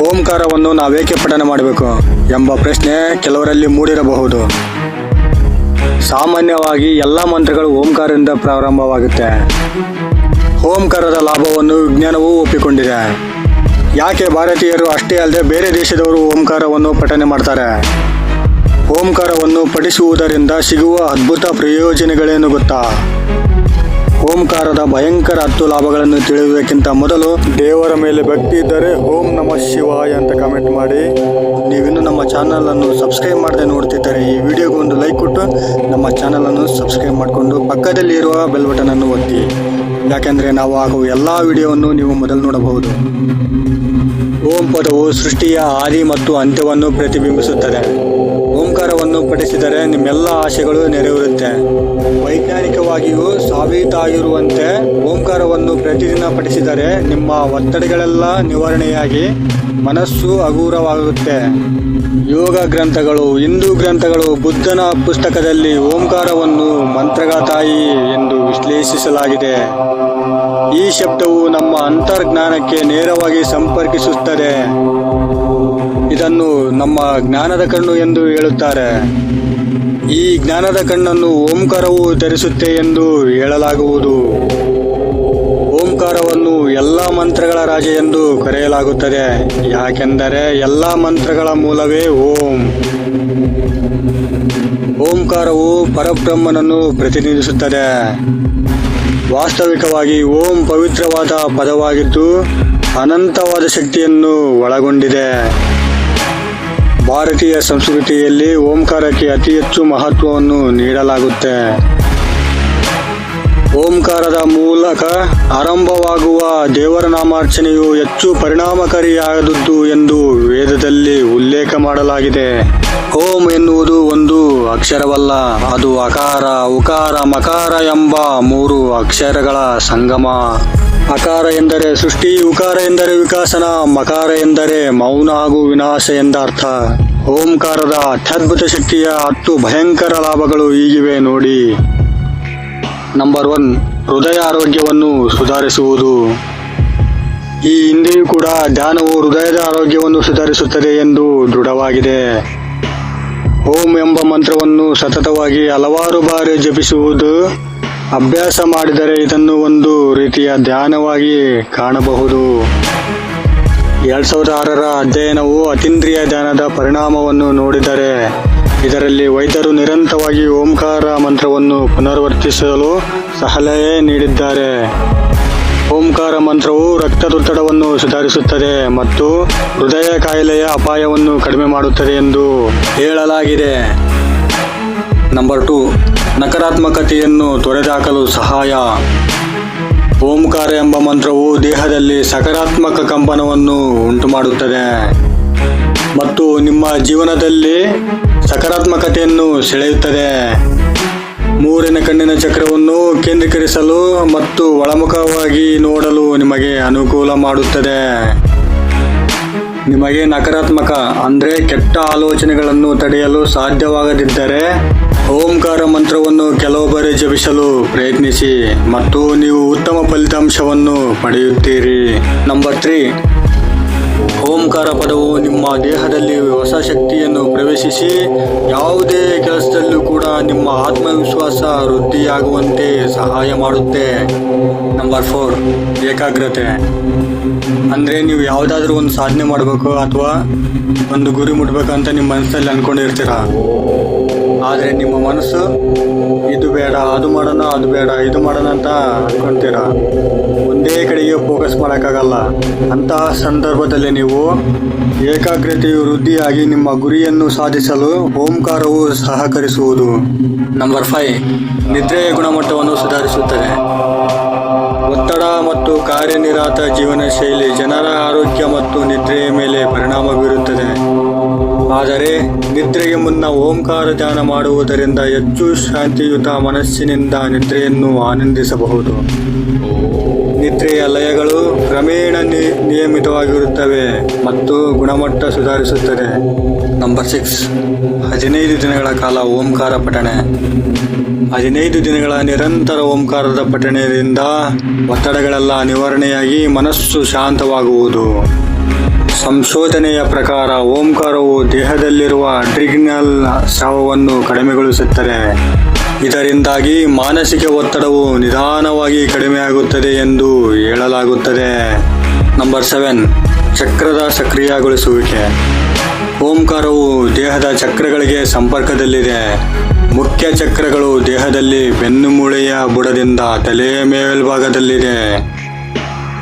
ಓಂಕಾರವನ್ನು ನಾವೇಕೆ ಪಠನೆ ಮಾಡಬೇಕು ಎಂಬ ಪ್ರಶ್ನೆ ಕೆಲವರಲ್ಲಿ ಮೂಡಿರಬಹುದು. ಸಾಮಾನ್ಯವಾಗಿ ಎಲ್ಲ ಮಂತ್ರಗಳು ಓಂಕಾರದಿಂದ ಪ್ರಾರಂಭವಾಗುತ್ತೆ. ಓಂಕಾರದ ಲಾಭವನ್ನು ವಿಜ್ಞಾನವೂ ಒಪ್ಪಿಕೊಂಡಿದೆ. ಯಾಕೆ ಭಾರತೀಯರು ಅಷ್ಟೇ ಅಲ್ಲದೆ ಬೇರೆ ದೇಶದವರು ಓಂಕಾರವನ್ನು ಪಠನೆ ಮಾಡ್ತಾರೆ? ಓಂಕಾರವನ್ನು ಪಠಿಸುವುದರಿಂದ ಸಿಗುವ ಅದ್ಭುತ ಪ್ರಯೋಜನಗಳೇನು ಗೊತ್ತಾ? ಓಂಕಾರದ ಭಯಂಕರ ಹತ್ತು ಲಾಭಗಳನ್ನು ತಿಳಿಯುವುದಕ್ಕಿಂತ ಮೊದಲು ದೇವರ ಮೇಲೆ ಭಕ್ತಿ ಇದ್ದರೆ ಓಂ ನಮ ಶಿವಾಯ ಅಂತ ಕಮೆಂಟ್ ಮಾಡಿ. ನೀವಿನ್ನು ನಮ್ಮ ಚಾನಲನ್ನು ಸಬ್ಸ್ಕ್ರೈಬ್ ಮಾಡದೆ ನೋಡ್ತಿದ್ದರೆ ಈ ವಿಡಿಯೋಗೆ ಒಂದು ಲೈಕ್ ಕೊಟ್ಟು ನಮ್ಮ ಚಾನಲನ್ನು ಸಬ್ಸ್ಕ್ರೈಬ್ ಮಾಡಿಕೊಂಡು ಪಕ್ಕದಲ್ಲಿ ಇರುವ ಬೆಲ್ ಬಟನ್ ಅನ್ನು ಒತ್ತಿ. ಯಾಕೆಂದರೆ ನಾವು ಆಗುವ ಎಲ್ಲ ವಿಡಿಯೋವನ್ನು ನೀವು ಮೊದಲು ನೋಡಬಹುದು. ಓಂ ಪದವು ಸೃಷ್ಟಿಯ ಆದಿ ಮತ್ತು ಅಂತ್ಯವನ್ನು ಪ್ರತಿಬಿಂಬಿಸುತ್ತದೆ. ಓಂಕಾರವನ್ನು ಪಠಿಸಿದರೆ ನಿಮ್ಮೆಲ್ಲ ಆಶೆಗಳು ನೆರವೇರುತ್ತೆ. ವೈಜ್ಞಾನಿಕವಾಗಿಯೂ ಸಾಬೀತಾಗಿರುವಂತೆ ಓಂಕಾರವನ್ನು ಪ್ರತಿದಿನ ಪಠಿಸಿದರೆ ನಿಮ್ಮ ಒತ್ತಡಗಳೆಲ್ಲ ನಿವಾರಣೆಯಾಗಿ ಮನಸ್ಸು ಹಗುರವಾಗುತ್ತೆ. ಯೋಗ ಗ್ರಂಥಗಳು, ಹಿಂದೂ ಗ್ರಂಥಗಳು, ಬುದ್ಧನ ಪುಸ್ತಕದಲ್ಲಿ ಓಂಕಾರವನ್ನು ಮಂತ್ರಗಳ ತಾಯಿ ಎಂದು ವಿಶ್ಲೇಷಿಸಲಾಗಿದೆ. ಈ ಶಬ್ದವು ನಮ್ಮ ಅಂತರ್ಜ್ಞಾನಕ್ಕೆ ನೇರವಾಗಿ ಸಂಪರ್ಕಿಸುತ್ತದೆ. ಇದನ್ನು ನಮ್ಮ ಜ್ಞಾನದ ಕಣ್ಣು ಎಂದು ಹೇಳುತ್ತಾರೆ. ಈ ಜ್ಞಾನದ ಕಣ್ಣನ್ನು ಓಂಕಾರವು ಧರಿಸುತ್ತೆ ಎಂದು ಹೇಳಲಾಗುವುದು. ಓಂಕಾರವನ್ನು ಎಲ್ಲ ಮಂತ್ರಗಳ ರಾಜ ಎಂದು ಕರೆಯಲಾಗುತ್ತದೆ. ಯಾಕೆಂದರೆ ಎಲ್ಲ ಮಂತ್ರಗಳ ಮೂಲವೇ ಓಂ. ಓಂಕಾರವು ಪರಬ್ರಹ್ಮನನ್ನು ಪ್ರತಿನಿಧಿಸುತ್ತದೆ. ವಾಸ್ತವಿಕವಾಗಿ ಓಂ ಪವಿತ್ರವಾದ ಪದವಾಗಿದ್ದು ಅನಂತವಾದ ಶಕ್ತಿಯನ್ನು ಒಳಗೊಂಡಿದೆ. ಭಾರತೀಯ ಸಂಸ್ಕೃತಿಯಲ್ಲಿ ಓಂಕಾರಕ್ಕೆ ಅತಿ ಹೆಚ್ಚು ಮಹತ್ವವನ್ನು ನೀಡಲಾಗುತ್ತೆ. ಓಂಕಾರದ ಮೂಲಕ ಆರಂಭವಾಗುವ ದೇವರ ನಾಮಾರ್ಚನೆಯು ಹೆಚ್ಚು ಪರಿಣಾಮಕಾರಿಯಾದದ್ದು ಎಂದು ವೇದದಲ್ಲಿ ಉಲ್ಲೇಖ ಮಾಡಲಾಗಿದೆ. ಓಂ ಎನ್ನುವುದು ಒಂದು ಅಕ್ಷರವಲ್ಲ, ಅದು ಅಕಾರ, ಉಕಾರ, ಮಕಾರ ಎಂಬ ಮೂರು ಅಕ್ಷರಗಳ ಸಂಗಮ. ಅಕಾರ ಎಂದರೆ ಸೃಷ್ಟಿ, ಉಕಾರ ಎಂದರೆ ವಿಕಾಸನ, ಮಕಾರ ಎಂದರೆ ಮೌನ ಹಾಗೂ ವಿನಾಶ ಎಂದರ್ಥ ಓಂಕಾರದ ಅತ್ಯದ್ಭುತ ಶಕ್ತಿಯ ಹತ್ತು ಭಯಂಕರ ಲಾಭಗಳು ಹೀಗಿವೆ ನೋಡಿ. ನಂಬರ್ ಒನ್ ಹೃದಯ ಆರೋಗ್ಯವನ್ನು ಸುಧಾರಿಸುವುದು. ಈ ಹಿಂದೆಯೂ ಕೂಡ ಧ್ಯಾನವು ಹೃದಯದ ಆರೋಗ್ಯವನ್ನು ಸುಧಾರಿಸುತ್ತದೆ ಎಂದು ದೃಢವಾಗಿದೆ. ಓಂ ಎಂಬ ಮಂತ್ರವನ್ನು ಸತತವಾಗಿ ಹಲವಾರು ಬಾರಿ ಜಪಿಸುವುದು ಅಭ್ಯಾಸ ಮಾಡಿದರೆ ಇದನ್ನು ಒಂದು ರೀತಿಯ ಧ್ಯಾನವಾಗಿ ಕಾಣಬಹುದು. ಎರಡ್ ಸಾವಿರದ ಆರರ ಅಧ್ಯಯನವು ಅತೀಂದ್ರಿಯ ಧ್ಯಾನದ ಪರಿಣಾಮವನ್ನು ನೋಡಿದರೆ, ಇದರಲ್ಲಿ ವೈದ್ಯರು ನಿರಂತರವಾಗಿ ಓಂಕಾರ ಮಂತ್ರವನ್ನು ಪುನರ್ವರ್ತಿಸಲು ಸಲಹೆ ನೀಡಿದ್ದಾರೆ. ಓಂಕಾರ ಮಂತ್ರವು ರಕ್ತದೊತ್ತಡವನ್ನು ಸುಧಾರಿಸುತ್ತದೆ ಮತ್ತು ಹೃದಯ ಕಾಯಿಲೆಯ ಅಪಾಯವನ್ನು ಕಡಿಮೆ ಮಾಡುತ್ತದೆ ಎಂದು ಹೇಳಲಾಗಿದೆ. Number two. ನಕಾರಾತ್ಮಕತೆಯನ್ನು ತೊರೆದಾಕಲು ಸಹಾಯ. ಓಂಕಾರ ಎಂಬ ಮಂತ್ರವು ದೇಹದಲ್ಲಿ ಸಕಾರಾತ್ಮಕ ಕಂಪನವನ್ನು ಉಂಟುಮಾಡುತ್ತದೆ. ಮತ್ತು ನಿಮ್ಮ ಜೀವನದಲ್ಲಿ ಸಕಾರಾತ್ಮಕತೆಯನ್ನು ಸೆಳೆಯುತ್ತದೆ. ಮೂರನೇ ಕಣ್ಣಿನ ಚಕ್ರವನ್ನು ಕೇಂದ್ರೀಕರಿಸಲು ಮತ್ತು ಒಳಮುಖವಾಗಿ ನೋಡಲು ನಿಮಗೆ ಅನುಕೂಲ ಮಾಡುತ್ತದೆ. ನಿಮಗೆ ನಕಾರಾತ್ಮಕ ಅಂದರೆ ಕೆಟ್ಟ ಆಲೋಚನೆಗಳನ್ನು ತಡೆಯಲು ಸಾಧ್ಯವಾಗದಿದ್ದರೆ ಓಂಕಾರ ಮಂತ್ರವನ್ನು ಕೆಲವು ಬಾರಿ ಜಪಿಸಲು ಪ್ರಯತ್ನಿಸಿ ಮತ್ತು ನೀವು ಉತ್ತಮ ಫಲಿತಾಂಶವನ್ನು ಪಡೆಯುತ್ತೀರಿ. ನಂಬರ್ ತ್ರೀ ಓಂಕಾರ ಪದವು ನಿಮ್ಮ ದೇಹದಲ್ಲಿ ಹೊಸ ಶಕ್ತಿಯನ್ನು ಪ್ರವೇಶಿಸಿ ಯಾವುದೇ ಕೆಲಸದಲ್ಲೂ ಕೂಡ ನಿಮ್ಮ ಆತ್ಮವಿಶ್ವಾಸ ವೃದ್ಧಿಯಾಗುವಂತೆ ಸಹಾಯ ಮಾಡುತ್ತೆ. ನಂಬರ್ ಫೋರ್ ಏಕಾಗ್ರತೆ. ಅಂದರೆ ನೀವು ಯಾವುದಾದ್ರೂ ಒಂದು ಸಾಧನೆ ಮಾಡಬೇಕು ಅಥವಾ ಒಂದು ಗುರಿ ಮುಟ್ಬೇಕಂತ ನಿಮ್ಮ ಮನಸ್ಸಲ್ಲಿ ಅಂದ್ಕೊಂಡಿರ್ತೀರ? ಆದರೆ ನಿಮ್ಮ ಮನಸ್ಸು, ಇದು ಬೇಡ, ಅದು ಮಾಡೋಣ, ಅದು ಬೇಡ, ಇದು ಮಾಡೋಣ ಅಂತ ಅಂದ್ಕೊಳ್ತೀರ ಒಂದೇ ಕಡೆಗೆ ಫೋಕಸ್ ಮಾಡೋಕ್ಕಾಗಲ್ಲ. ಅಂತಹ ಸಂದರ್ಭದಲ್ಲಿ ನೀವು ಏಕಾಗ್ರತೆಯು ವೃದ್ಧಿಯಾಗಿ ನಿಮ್ಮ ಗುರಿಯನ್ನು ಸಾಧಿಸಲು ಓಂಕಾರವು ಸಹಕರಿಸುವುದು. ನಂಬರ್ ಫೈವ್ ನಿದ್ರೆಯ ಗುಣಮಟ್ಟವನ್ನು ಸುಧಾರಿಸುತ್ತದೆ. ಒತ್ತಡ ಮತ್ತು ಕಾರ್ಯನಿರತ ಜೀವನ ಶೈಲಿ ಜನರ ಆರೋಗ್ಯ ಮತ್ತು ನಿದ್ರೆಯ ಮೇಲೆ ಪರಿಣಾಮ ಬೀರುತ್ತದೆ. ಆದರೆ ನಿದ್ರೆಗೆ ಮುನ್ನ ಓಂಕಾರ ಧ್ಯಾನ ಮಾಡುವುದರಿಂದ ಹೆಚ್ಚು ಶಾಂತಿಯುತ ಮನಸ್ಸಿನಿಂದ ನಿದ್ರೆಯನ್ನು ಆನಂದಿಸಬಹುದು. ನಿದ್ರೆಯ ಲಯಗಳು ಕ್ರಮೇಣ ನಿಯಮಿತವಾಗಿರುತ್ತವೆ ಮತ್ತು ಗುಣಮಟ್ಟ ಸುಧಾರಿಸುತ್ತದೆ. Number six. ಹದಿನೈದು ದಿನಗಳ ಕಾಲ ಓಂಕಾರ ಪಠಣೆ. ಹದಿನೈದು ದಿನಗಳ ನಿರಂತರ ಓಂಕಾರದ ಪಠಣೆಯಿಂದ ಒತ್ತಡಗಳೆಲ್ಲ ನಿವಾರಣೆಯಾಗಿ ಮನಸ್ಸು ಶಾಂತವಾಗುವುದು. ಸಂಶೋಧನೆಯ ಪ್ರಕಾರ ಓಂಕಾರವು ದೇಹದಲ್ಲಿರುವ ಅಡ್ರಿಗಿನಲ್ ಸ್ರಾವವನ್ನು ಕಡಿಮೆಗೊಳಿಸುತ್ತದೆ. ಇದರಿಂದಾಗಿ ಮಾನಸಿಕ ಒತ್ತಡವು ನಿಧಾನವಾಗಿ ಕಡಿಮೆಯಾಗುತ್ತದೆ ಎಂದು ಹೇಳಲಾಗುತ್ತದೆ. ನಂಬರ್ ಸೆವೆನ್, ಚಕ್ರದ ಸಕ್ರಿಯಗೊಳಿಸುವಿಕೆ. ಓಂಕಾರವು ದೇಹದ ಚಕ್ರಗಳಿಗೆ ಸಂಪರ್ಕದಲ್ಲಿದೆ. ಮುಖ್ಯ ಚಕ್ರಗಳು ದೇಹದಲ್ಲಿ ಬೆನ್ನುಮೂಳೆಯ ಬುಡದಿಂದ ತಲೆಯ ಮೇಲ್ಭಾಗದಲ್ಲಿದೆ.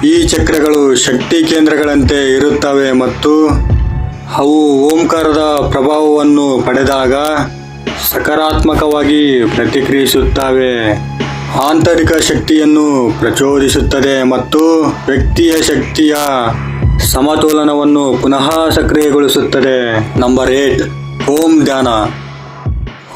ಈ ಚಕ್ರಗಳು ಶಕ್ತಿ ಕೇಂದ್ರಗಳಂತೆ ಇರುತ್ತವೆ ಮತ್ತು ಅವು ಓಂಕಾರದ ಪ್ರಭಾವವನ್ನು ಪಡೆದಾಗ ಸಕಾರಾತ್ಮಕವಾಗಿ ಪ್ರತಿಕ್ರಿಯಿಸುತ್ತವೆ. ಆಂತರಿಕ ಶಕ್ತಿಯನ್ನು ಪ್ರಚೋದಿಸುತ್ತದೆ ಮತ್ತು ವ್ಯಕ್ತಿಯ ಶಕ್ತಿಯ ಸಮತೋಲನವನ್ನು ಪುನಃ ಸಕ್ರಿಯಗೊಳಿಸುತ್ತದೆ. ನಂಬರ್ ಏಟ್, ಓಂ ಧ್ಯಾನ.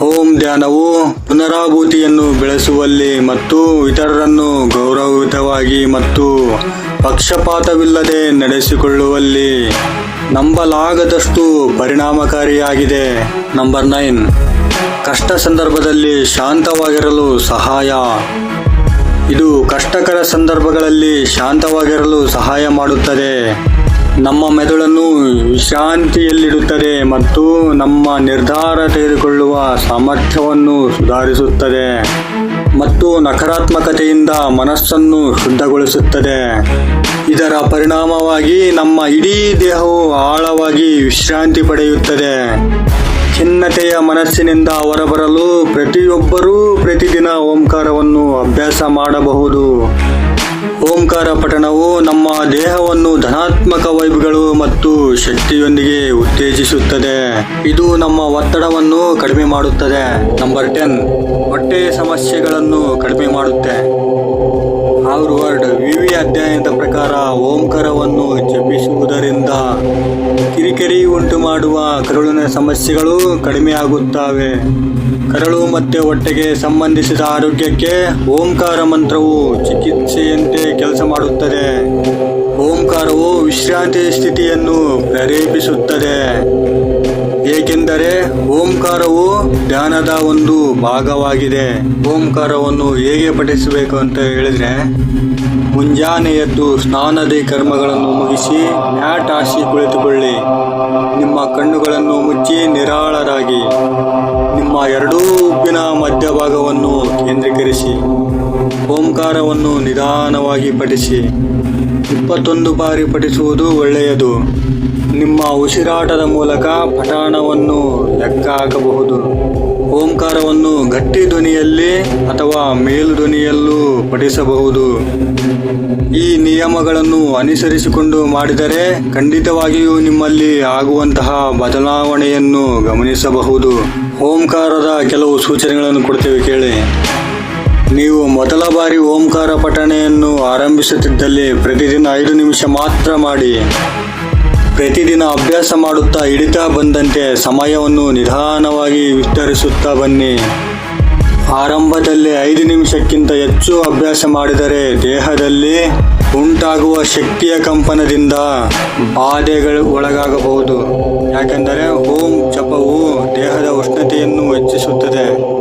ಓಂ ಧ್ಯಾನವು ಪುನರಾಭೂತಿಯನ್ನು ಬೆಳೆಸುವಲ್ಲಿ ಮತ್ತು ಇತರರನ್ನು ಗೌರವಯುತವಾಗಿ ಮತ್ತು ಪಕ್ಷಪಾತವಿಲ್ಲದೆ ನಡೆಸಿಕೊಳ್ಳುವಲ್ಲಿ ನಂಬಲಾಗದಷ್ಟು ಪರಿಣಾಮಕಾರಿಯಾಗಿದೆ. ನಂಬರ್ ನೈನ್ ಕಷ್ಟ ಸಂದರ್ಭದಲ್ಲಿ ಶಾಂತವಾಗಿರಲು ಸಹಾಯ. ಇದು ಕಷ್ಟಕರ ಸಂದರ್ಭಗಳಲ್ಲಿ ಶಾಂತವಾಗಿರಲು ಸಹಾಯ ಮಾಡುತ್ತದೆ. ನಮ್ಮ ಮೆದುಳನ್ನು ಶಾಂತಿಯಲ್ಲಿಡುತ್ತದೆ ಮತ್ತು ನಮ್ಮ ನಿರ್ಧಾರ ತೆಗೆದುಕೊಳ್ಳುವ ಸಾಮರ್ಥ್ಯವನ್ನು ಸುಧಾರಿಸುತ್ತದೆ ಮತ್ತು ನಕಾರಾತ್ಮಕತೆಯಿಂದ ಮನಸ್ಸನ್ನು ಶುದ್ಧಗೊಳಿಸುತ್ತದೆ. ಇದರ ಪರಿಣಾಮವಾಗಿ ನಮ್ಮ ಇಡೀ ದೇಹವು ಆಳವಾಗಿ ವಿಶ್ರಾಂತಿ ಪಡೆಯುತ್ತದೆ. ಖಿನ್ನತೆಯ ಮನಸ್ಸಿನಿಂದ ಹೊರಬರಲು ಪ್ರತಿಯೊಬ್ಬರೂ ಪ್ರತಿದಿನ ಓಂಕಾರವನ್ನು ಅಭ್ಯಾಸ ಮಾಡಬಹುದು. ಓಂಕಾರ ಪಠಣವು ನಮ್ಮ ದೇಹವನ್ನು ಧನಾತ್ಮಕ ವೈಬ್ಗಳು ಮತ್ತು ಶಕ್ತಿಯೊಂದಿಗೆ ಉತ್ತೇಜಿಸುತ್ತದೆ. ಇದು ನಮ್ಮ ಒತ್ತಡವನ್ನು ಕಡಿಮೆ ಮಾಡುತ್ತದೆ. ನಂಬರ್ ಟೆನ್ ಹೊಟ್ಟೆ ಸಮಸ್ಯೆಗಳನ್ನು ಕಡಿಮೆ ಮಾಡುತ್ತೆ. ಹಾರ್ವರ್ಡ್ ವಿವಿ ಅಧ್ಯಯನದ ಪ್ರಕಾರ ಓಂಕಾರವನ್ನು ಜಪಿಸುವುದರಿಂದ ಕಿರಿಕಿರಿ ಉಂಟು ಮಾಡುವ ಕರುಳಿನ ಸಮಸ್ಯೆಗಳು ಕಡಿಮೆಯಾಗುತ್ತವೆ ಕರಳು ಮತ್ತು ಹೊಟ್ಟೆಗೆ ಸಂಬಂಧಿಸಿದ ಆರೋಗ್ಯಕ್ಕೆ ಓಂಕಾರ ಮಂತ್ರವು ಚಿಕಿತ್ಸೆಯಂತೆ ಮಾಡುತ್ತದೆ. ಓಂಕಾರವು ವಿಶ್ರಾಂತಿ ಸ್ಥಿತಿಯನ್ನು ಪ್ರೇರೇಪಿಸುತ್ತದೆ. ಏಕೆಂದರೆ ಓಂಕಾರವು ಧ್ಯಾನದ ಒಂದು ಭಾಗವಾಗಿದೆ. ಓಂಕಾರವನ್ನು ಹೇಗೆ ಪಠಿಸಬೇಕು ಅಂತ ಹೇಳಿದ್ರೆ ಮುಂಜಾನೆ ಎದ್ದು ಸ್ನಾನದಿ ಕರ್ಮಗಳನ್ನು ಮುಗಿಸಿ ಮ್ಯಾಟ್ ಹಾಸಿ ಕುಳಿತುಕೊಳ್ಳಿ. ನಿಮ್ಮ ಕಣ್ಣುಗಳನ್ನು ಮುಚ್ಚಿ ನಿರಾಳರಾಗಿ. ನಿಮ್ಮ ಎರಡೂ ಉಪ್ಪಿನ ಮಧ್ಯಭಾಗವನ್ನು ಕೇಂದ್ರೀಕರಿಸಿ. ಓಂಕಾರವನ್ನು ನಿಧಾನವಾಗಿ ಪಠಿಸಿ. ಇಪ್ಪತ್ತೊಂದು ಬಾರಿ ಪಠಿಸುವುದು ಒಳ್ಳೆಯದು. ನಿಮ್ಮ ಉಸಿರಾಟದ ಮೂಲಕ ಪಠಾಣವನ್ನು ಲೆಕ್ಕ ಹಾಕಬಹುದು ಓಂಕಾರವನ್ನು ಗಟ್ಟಿ ಧ್ವನಿಯಲ್ಲಿ ಅಥವಾ ಮೇಲು ಧ್ವನಿಯಲ್ಲೂ ಪಠಿಸಬಹುದು. ಈ ನಿಯಮಗಳನ್ನು ಅನುಸರಿಸಿಕೊಂಡು ಮಾಡಿದರೆ ಖಂಡಿತವಾಗಿಯೂ ನಿಮ್ಮಲ್ಲಿ ಆಗುವಂತಹ ಬದಲಾವಣೆಯನ್ನು ಗಮನಿಸಬಹುದು. ಓಂಕಾರದ ಕೆಲವು ಸೂಚನೆಗಳನ್ನು ಕೊಡ್ತೇವೆ ಕೇಳಿ. ನೀವು ಮೊದಲ ಬಾರಿ ಓಂಕಾರ ಪಠಣೆಯನ್ನು ಆರಂಭಿಸುತ್ತಿದ್ದಲ್ಲಿ ಪ್ರತಿದಿನ ಐದು ನಿಮಿಷ ಮಾತ್ರ ಮಾಡಿ. ಪ್ರತಿದಿನ ಅಭ್ಯಾಸ ಮಾಡುತ್ತಾ ಹಿಡಿತಾ ಬಂದಂತೆ ಸಮಯವನ್ನು ನಿಧಾನವಾಗಿ ವಿಸ್ತರಿಸುತ್ತಾ ಬನ್ನಿ. ಆರಂಭದಲ್ಲಿ ಐದು ನಿಮಿಷಕ್ಕಿಂತ ಹೆಚ್ಚು ಅಭ್ಯಾಸ ಮಾಡಿದರೆ ದೇಹದಲ್ಲಿ ಉಂಟಾಗುವ ಶಕ್ತಿಯ ಕಂಪನದಿಂದ ಬಾಧೆಗಳು ಒಳಗಾಗಬಹುದು. ಯಾಕೆಂದರೆ ಓಂ ಜಪವು ದೇಹದ ಉಷ್ಣತೆಯನ್ನು ಹೆಚ್ಚಿಸುತ್ತದೆ.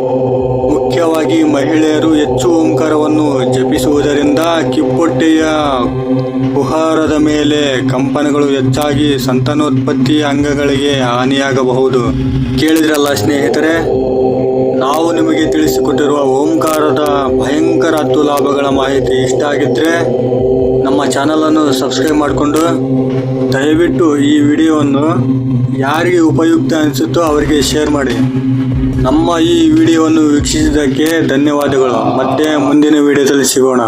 ಮುಖ್ಯವಾಗಿ ಮಹಿಳೆಯರು ಹೆಚ್ಚು ಓಂಕಾರವನ್ನು ಜಪಿಸುವುದರಿಂದ ಕಿಪ್ಪೊಟ್ಟೆಯ ಕುಹಾರದ ಮೇಲೆ ಕಂಪನಗಳು ಹೆಚ್ಚಾಗಿ ಸಂತಾನೋತ್ಪತ್ತಿ ಅಂಗಗಳಿಗೆ ಹಾನಿಯಾಗಬಹುದು. ಕೇಳಿದ್ರಲ್ಲ ಸ್ನೇಹಿತರೆ? ನಾವು ನಿಮಗೆ ತಿಳಿಸಿಕೊಟ್ಟಿರುವ ಓಂಕಾರದ ಭಯಂಕರ ಹತ್ತು ಲಾಭಗಳ ಮಾಹಿತಿ ಇಷ್ಟ ಆಗಿದ್ದರೆ ನಮ್ಮ ಚಾನಲನ್ನು ಸಬ್ಸ್ಕ್ರೈಬ್ ಮಾಡಿಕೊಂಡು ದಯವಿಟ್ಟು ಈ ವಿಡಿಯೋವನ್ನು ಯಾರಿಗೆ ಉಪಯುಕ್ತ ಅನಿಸುತ್ತೋ ಅವರಿಗೆ ಶೇರ್ ಮಾಡಿ. ನಮ್ಮ ಈ ವಿಡಿಯೋವನ್ನು ವೀಕ್ಷಿಸಿದ್ದಕ್ಕೆ ಧನ್ಯವಾದಗಳು. ಮತ್ತೆ ಮುಂದಿನ ವಿಡಿಯೋದಲ್ಲಿ ಸಿಗೋಣ.